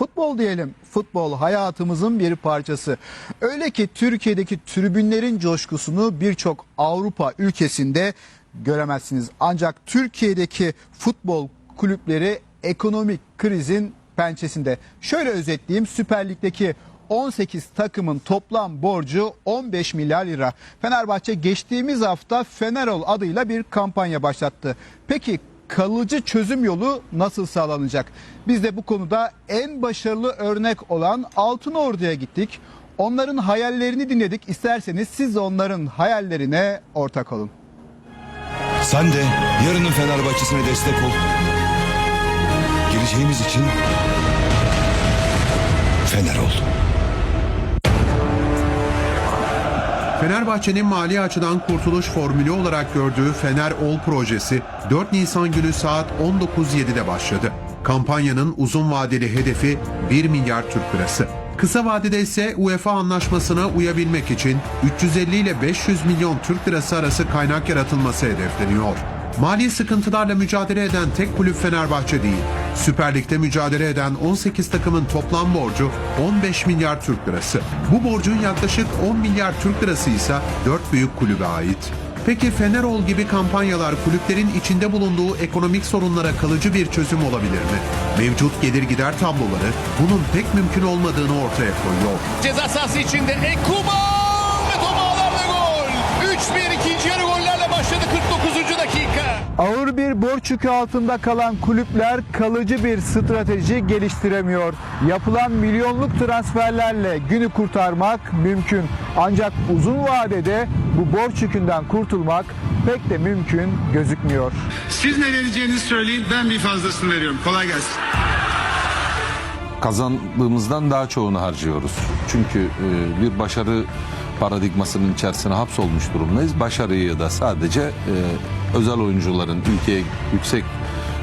Futbol diyelim. Futbol hayatımızın bir parçası. Öyle ki Türkiye'deki tribünlerin coşkusunu birçok Avrupa ülkesinde göremezsiniz. Ancak Türkiye'deki futbol kulüpleri ekonomik krizin pençesinde. Şöyle özetleyeyim Süper Lig'deki 18 takımın toplam borcu 15 milyar lira. Fenerbahçe geçtiğimiz hafta Fenerol adıyla bir kampanya başlattı. Peki kalıcı çözüm yolu nasıl sağlanacak? Biz de bu konuda en başarılı örnek olan Altınordu'ya gittik. Onların hayallerini dinledik. İsterseniz siz onların hayallerine ortak olun. Sen de yarının Fenerbahçe'sine destek ol. Geleceğimiz için Fener ol. Fenerbahçe'nin mali açıdan kurtuluş formülü olarak gördüğü Fener Ol projesi 4 Nisan günü saat 19.07'de başladı. Kampanyanın uzun vadeli hedefi 1 milyar Türk lirası. Kısa vadede ise UEFA anlaşmasına uyabilmek için 350 ile 500 milyon Türk lirası arası kaynak yaratılması hedefleniyor. Mali sıkıntılarla mücadele eden tek kulüp Fenerbahçe değil. Süper Lig'de mücadele eden 18 takımın toplam borcu 15 milyar Türk lirası. Bu borcun yaklaşık 10 milyar Türk lirası ise 4 büyük kulübe ait. Peki Fenerol gibi kampanyalar kulüplerin içinde bulunduğu ekonomik sorunlara kalıcı bir çözüm olabilir mi? Mevcut gelir gider tabloları bunun pek mümkün olmadığını ortaya koyuyor. Ceza sahası içinde Ekuban borç yükü altında kalan kulüpler kalıcı bir strateji geliştiremiyor. Yapılan milyonluk transferlerle günü kurtarmak mümkün. Ancak uzun vadede bu borç yükünden kurtulmak pek de mümkün gözükmüyor. Siz ne vereceğinizi söyleyin ben bir fazlasını veriyorum. Kolay gelsin. kazandığımızdan daha çoğunu harcıyoruz. Çünkü e, bir başarı paradigmasının içerisine hapsolmuş durumdayız. Başarıyı da sadece e, özel oyuncuların ülkeye yüksek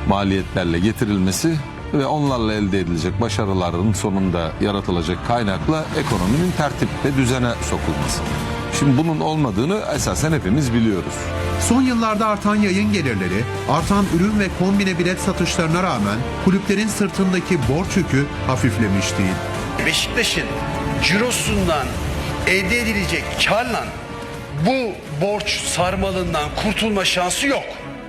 maliyetlerle getirilmesi ve onlarla elde edilecek başarıların sonunda yaratılacak kaynakla ekonominin tertip ve düzene sokulması. Şimdi bunun olmadığını esasen hepimiz biliyoruz. Son yıllarda artan yayın gelirleri, artan ürün ve kombine bilet satışlarına rağmen kulüplerin sırtındaki borç yükü hafiflemiş değil. Beşiktaş'ın cirosundan elde edilecek karla bu borç sarmalından kurtulma şansı yok.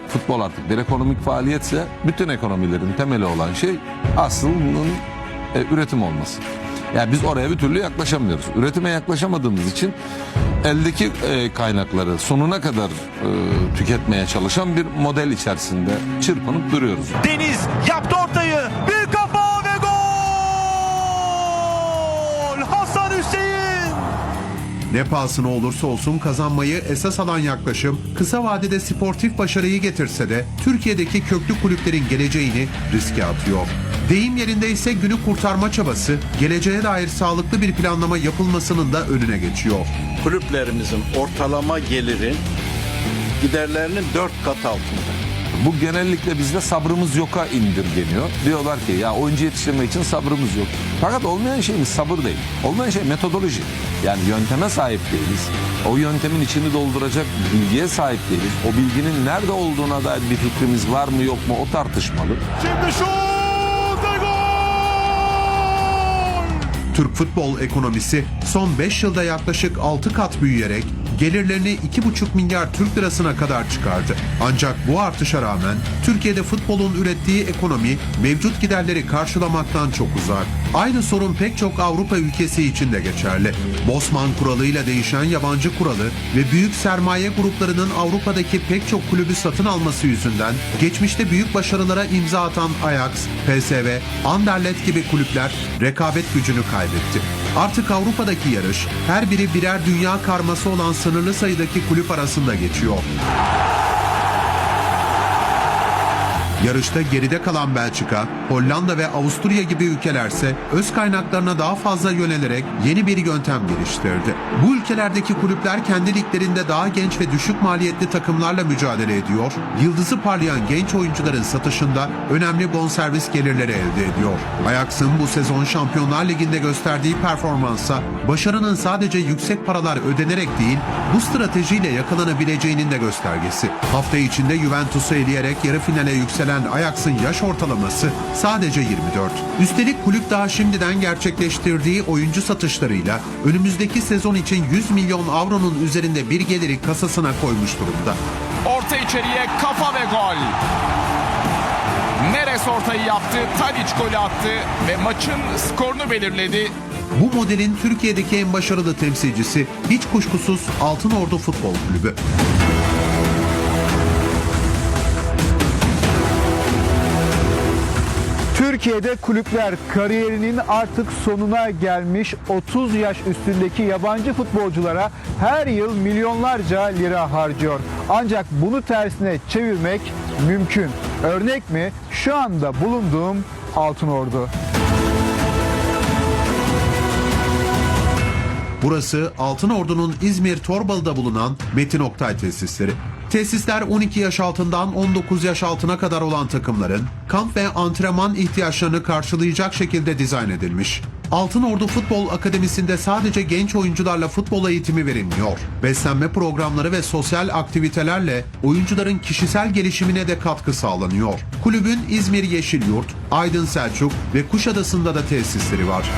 Futbol artık bir ekonomik faaliyetse bütün ekonomilerin temeli olan şey aslında e, üretim olması. Yani biz oraya bir türlü yaklaşamıyoruz. Üretime yaklaşamadığımız için eldeki e, kaynakları sonuna kadar e, tüketmeye çalışan bir model içerisinde çırpınıp duruyoruz. Deniz yaptı ortayı. Bir Ne pahasına olursa olsun kazanmayı esas alan yaklaşım kısa vadede sportif başarıyı getirse de Türkiye'deki köklü kulüplerin geleceğini riske atıyor. Deyim yerinde ise günü kurtarma çabası geleceğe dair sağlıklı bir planlama yapılmasının da önüne geçiyor. kulüplerimizin ortalama gelirin giderlerinin dört kat altında. Bu genellikle bizde sabrımız yoka indirgeniyor. Diyorlar ki ya oyuncu yetiştirmek için sabrımız yok. Fakat olmayan şeyimiz sabır değil. Olmayan şey metodoloji. Yani yönteme sahip değiliz. O yöntemin içini dolduracak bilgiye sahip değiliz. O bilginin nerede olduğuna dair bir fikrimiz var mı yok mu o tartışmalı. Şimdi şut ve gol. Türk futbol ekonomisi son 5 yılda yaklaşık 6 kat büyüyerek gelirlerini 2,5 milyar Türk lirasına kadar çıkardı. Ancak bu artışa rağmen Türkiye'de futbolun ürettiği ekonomi mevcut giderleri karşılamaktan çok uzak. Aynı sorun pek çok Avrupa ülkesi için de geçerli. Bosman kuralıyla değişen yabancı kuralı ve büyük sermaye gruplarının Avrupa'daki pek çok kulübü satın alması yüzünden geçmişte büyük başarılara imza atan Ajax, PSV, Anderlecht gibi kulüpler rekabet gücünü kaybetti. Artık Avrupa'daki yarış her biri birer dünya karması olan sınırlı sayıdaki kulüp arasında geçiyor. Yarışta geride kalan Belçika, Hollanda ve Avusturya gibi ülkelerse öz kaynaklarına daha fazla yönelerek yeni bir yöntem geliştirdi. Bu ülkelerdeki kulüpler kendi liglerinde daha genç ve düşük maliyetli takımlarla mücadele ediyor, yıldızı parlayan genç oyuncuların satışında önemli bonservis gelirleri elde ediyor. Ajax'ın bu sezon Şampiyonlar Ligi'nde gösterdiği performansa başarının sadece yüksek paralar ödenerek değil, bu stratejiyle yakalanabileceğinin de göstergesi. Hafta içinde Juventus'u eleyerek yarı finale yükselen yükselen Ajax'ın yaş ortalaması sadece 24. Üstelik kulüp daha şimdiden gerçekleştirdiği oyuncu satışlarıyla önümüzdeki sezon için 100 milyon avronun üzerinde bir geliri kasasına koymuş durumda. Orta içeriye kafa ve gol. Neres ortayı yaptı, Tadic golü attı ve maçın skorunu belirledi. Bu modelin Türkiye'deki en başarılı temsilcisi hiç kuşkusuz Altın Ordu Futbol Kulübü. Türkiye'de kulüpler kariyerinin artık sonuna gelmiş 30 yaş üstündeki yabancı futbolculara her yıl milyonlarca lira harcıyor. Ancak bunu tersine çevirmek mümkün. Örnek mi? Şu anda bulunduğum Altın Ordu. Burası Altın Ordu'nun İzmir Torbalı'da bulunan Metin Oktay tesisleri. Tesisler 12 yaş altından 19 yaş altına kadar olan takımların kamp ve antrenman ihtiyaçlarını karşılayacak şekilde dizayn edilmiş. Altın Ordu Futbol Akademisi'nde sadece genç oyuncularla futbol eğitimi verilmiyor. Beslenme programları ve sosyal aktivitelerle oyuncuların kişisel gelişimine de katkı sağlanıyor. Kulübün İzmir Yeşilyurt, Aydın Selçuk ve Kuşadası'nda da tesisleri var.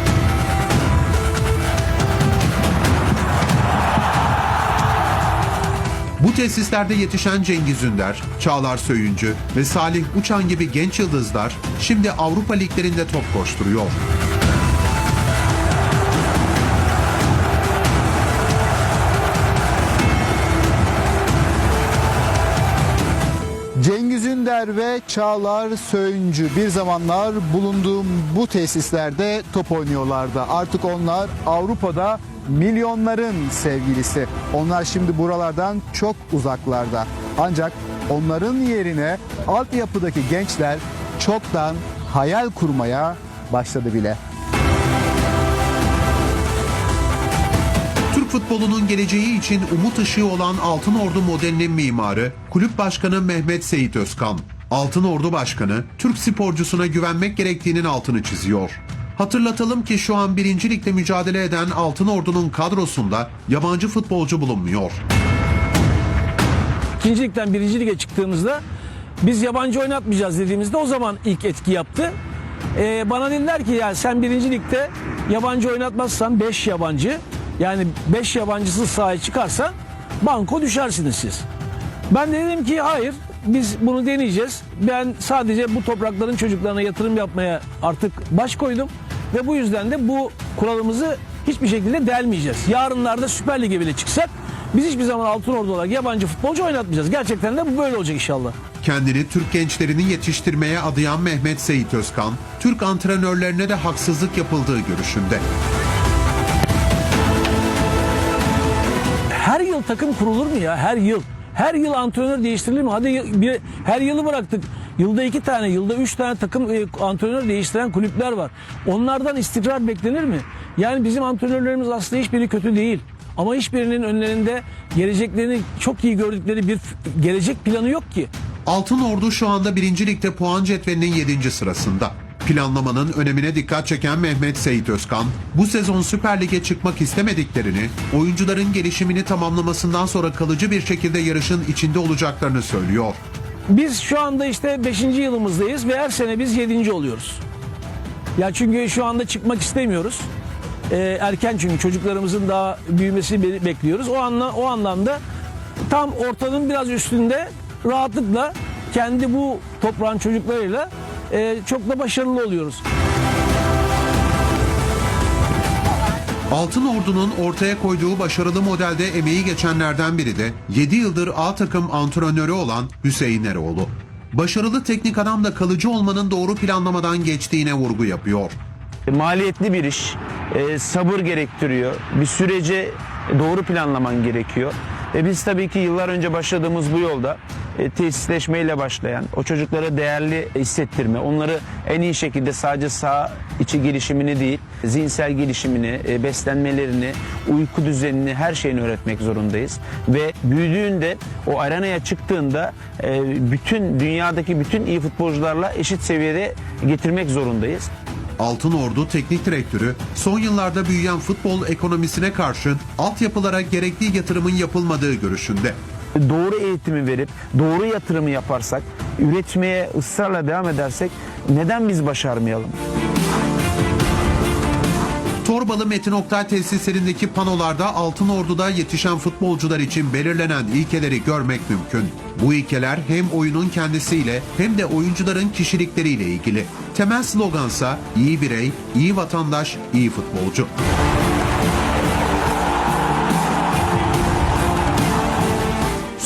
Bu tesislerde yetişen Cengiz Ünder, Çağlar Söyüncü ve Salih Uçan gibi genç yıldızlar şimdi Avrupa liglerinde top koşturuyor. Cengiz Ünder ve Çağlar Söyüncü bir zamanlar bulunduğum bu tesislerde top oynuyorlardı. Artık onlar Avrupa'da milyonların sevgilisi. Onlar şimdi buralardan çok uzaklarda. Ancak onların yerine altyapıdaki gençler çoktan hayal kurmaya başladı bile. Türk futbolunun geleceği için umut ışığı olan Altın Ordu modelinin mimarı Kulüp Başkanı Mehmet Seyit Özkan. Altın Ordu Başkanı Türk sporcusuna güvenmek gerektiğinin altını çiziyor. Hatırlatalım ki şu an birincilikte mücadele eden Altın Ordu'nun kadrosunda yabancı futbolcu bulunmuyor. İkinci ligden birinci lige çıktığımızda biz yabancı oynatmayacağız dediğimizde o zaman ilk etki yaptı. Ee, bana dediler ki ya sen birinci ligde yabancı oynatmazsan 5 yabancı yani 5 yabancısız sahaya çıkarsan banko düşersiniz siz. Ben de dedim ki hayır biz bunu deneyeceğiz. Ben sadece bu toprakların çocuklarına yatırım yapmaya artık baş koydum. Ve bu yüzden de bu kuralımızı hiçbir şekilde delmeyeceğiz. Yarınlarda Süper Lig'e bile çıksak biz hiçbir zaman Altın Ordu olarak yabancı futbolcu oynatmayacağız. Gerçekten de bu böyle olacak inşallah. Kendini Türk gençlerini yetiştirmeye adayan Mehmet Seyit Özkan, Türk antrenörlerine de haksızlık yapıldığı görüşünde. Her yıl takım kurulur mu ya? Her yıl. Her yıl antrenör değiştirilir mi? Hadi bir, her yılı bıraktık. Yılda iki tane, yılda üç tane takım e, antrenör değiştiren kulüpler var. Onlardan istikrar beklenir mi? Yani bizim antrenörlerimiz aslında hiçbiri kötü değil. Ama hiçbirinin önlerinde geleceklerini çok iyi gördükleri bir gelecek planı yok ki. Altın Ordu şu anda 1. Lig'de puan cetvelinin 7. sırasında. Planlamanın önemine dikkat çeken Mehmet Seyit Özkan, bu sezon Süper Lig'e çıkmak istemediklerini, oyuncuların gelişimini tamamlamasından sonra kalıcı bir şekilde yarışın içinde olacaklarını söylüyor. Biz şu anda işte 5. yılımızdayız ve her sene biz 7. oluyoruz. Ya çünkü şu anda çıkmak istemiyoruz. Ee, erken çünkü çocuklarımızın daha büyümesini be- bekliyoruz. O anla o anlamda tam ortanın biraz üstünde rahatlıkla kendi bu toprağın çocuklarıyla e, çok da başarılı oluyoruz. Altın Ordu'nun ortaya koyduğu başarılı modelde emeği geçenlerden biri de 7 yıldır A takım antrenörü olan Hüseyin Eroğlu. Başarılı teknik adam da kalıcı olmanın doğru planlamadan geçtiğine vurgu yapıyor. maliyetli bir iş, e, sabır gerektiriyor. Bir sürece doğru planlaman gerekiyor. Ve biz tabii ki yıllar önce başladığımız bu yolda e, tesisleşmeyle başlayan, o çocuklara değerli hissettirme, onları en iyi şekilde sadece sağ içi gelişimini değil, zihinsel gelişimini, e, beslenmelerini, uyku düzenini, her şeyini öğretmek zorundayız. Ve büyüdüğünde, o arenaya çıktığında e, bütün dünyadaki bütün iyi futbolcularla eşit seviyede getirmek zorundayız. Altın Ordu Teknik Direktörü son yıllarda büyüyen futbol ekonomisine karşın altyapılara gerekli yatırımın yapılmadığı görüşünde. Doğru eğitimi verip doğru yatırımı yaparsak üretmeye ısrarla devam edersek neden biz başarmayalım? Torbalı Metin Oktay tesislerindeki panolarda Altın Ordu'da yetişen futbolcular için belirlenen ilkeleri görmek mümkün. Bu ilkeler hem oyunun kendisiyle hem de oyuncuların kişilikleriyle ilgili. Temel slogansa iyi birey, iyi vatandaş, iyi futbolcu.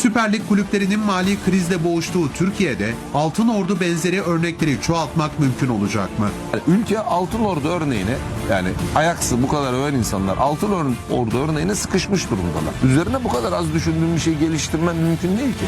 Süper Lig kulüplerinin mali krizle boğuştuğu Türkiye'de Altın Ordu benzeri örnekleri çoğaltmak mümkün olacak mı? Yani ülke Altın Ordu örneğine yani ayaksı bu kadar öven insanlar Altın Or- Ordu örneğine sıkışmış durumdalar. Üzerine bu kadar az düşündüğüm bir şey geliştirmen mümkün değil ki.